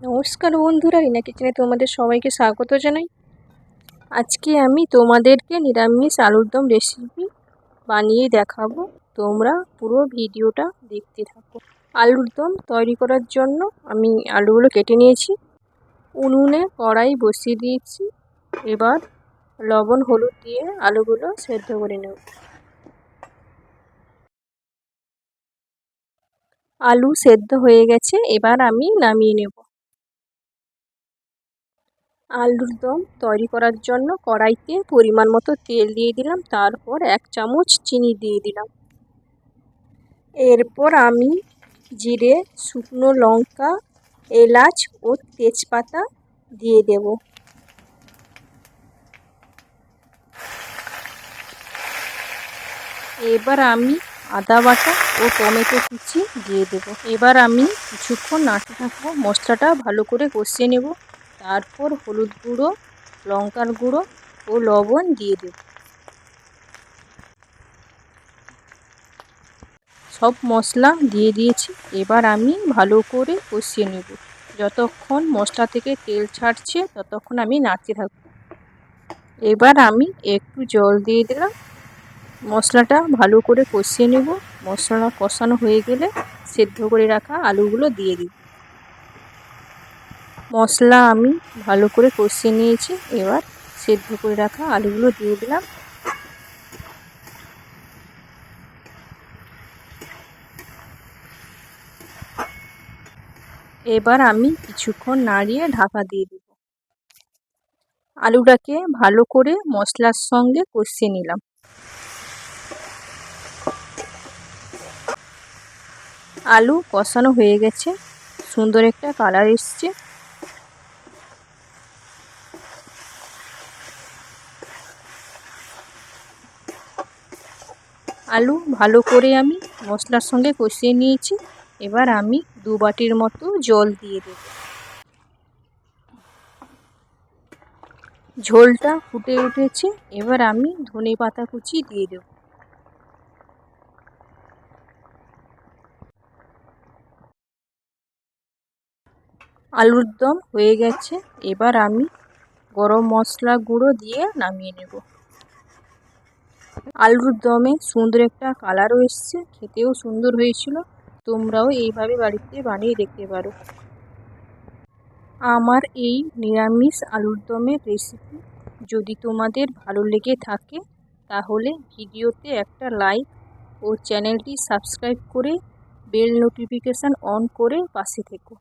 নমস্কার বন্ধুরা রিনা কিচেনে তোমাদের সবাইকে স্বাগত জানাই। আজকে আমি তোমাদেরকে নিরামিষ আলুর দম রেসিপি বানিয়ে দেখাবো। তোমরা পুরো ভিডিওটা দেখতে থাকো। আলুর দম তৈরি করার জন্য আমি আলুগুলো কেটে নিয়েছি। উনুনে কড়াই বসিয়ে দিয়েছি। এবার লবণ, হলুদ দিয়ে আলুগুলো সেদ্ধ করে নেব। আলু সেদ্ধ হয়ে গেছে, এবার আমি নামিয়ে নেব। আলুর দম তৈরি করার জন্য কড়াইতে পরিমাণ মতো তেল দিয়ে দিলাম। তারপর এক চামচ চিনি দিয়ে দিলাম। এরপর আমি জিরে, শুকনো লঙ্কা, এলাচ ও তেজপাতা দিয়ে দেব। এবার আমি আদা বাটা ও টমেটো কুচি দিয়ে দেব। এবার আমি কিছুক্ষণ নাড়তে থাকব। মশলাটা ভালো করে কষিয়ে নেব। তারপর হলুদ গুঁড়ো, লঙ্কার গুঁড়ো ও লবণ দিয়ে দেব। সব মশলা দিয়ে দিয়েছি। এবার আমি ভালো করে কষিয়ে নেব। যতক্ষণ মশলা থেকে তেল ছাড়ছে, ততক্ষণ আমি নাড়তে থাকব। এবার আমি একটু জল দিয়ে দিলাম। মশলাটা ভালো করে কষিয়ে নেব। মশলা কষানো হয়ে গেলে সেদ্ধ করে রাখা আলুগুলো দিয়ে দিব। মশলা আমি ভালো করে কষিয়ে নিয়েছি। এবার সেদ্ধ করে রাখা আলুগুলো দিয়ে দিলাম। এবার আমি কিছুক্ষণ নাড়িয়ে ঢাকা দিয়ে দেব। আলুটাকে ভালো করে মশলার সঙ্গে কষিয়ে নিলাম। আলু কষানো হয়ে গেছে। সুন্দর একটা কালার এসছে। আলু ভালো করে আমি মশলার সঙ্গে কষিয়ে নিয়েছি। এবার আমি দু বাটির মতো জল দিয়ে দেব। ঝোলটা ফুটে উঠেছে। এবার আমি ধনে পাতা কুচি দিয়ে দেব। আলুর দম হয়ে গেছে। এবার আমি গরম মশলা গুঁড়ো দিয়ে নামিয়ে নেব। আলুর দমে সুন্দর একটা কালারও এসছে, খেতেও সুন্দর হয়েছিল। তোমরাও এইভাবে বাড়িতে বানিয়ে দেখতে পারো। আমার এই নিরামিষ আলুর দমের রেসিপি যদি তোমাদের ভালো লেগে থাকে, তাহলে ভিডিওতে একটা লাইক ও চ্যানেলটি সাবস্ক্রাইব করে বেল নোটিফিকেশান অন করে পাশে থেকো।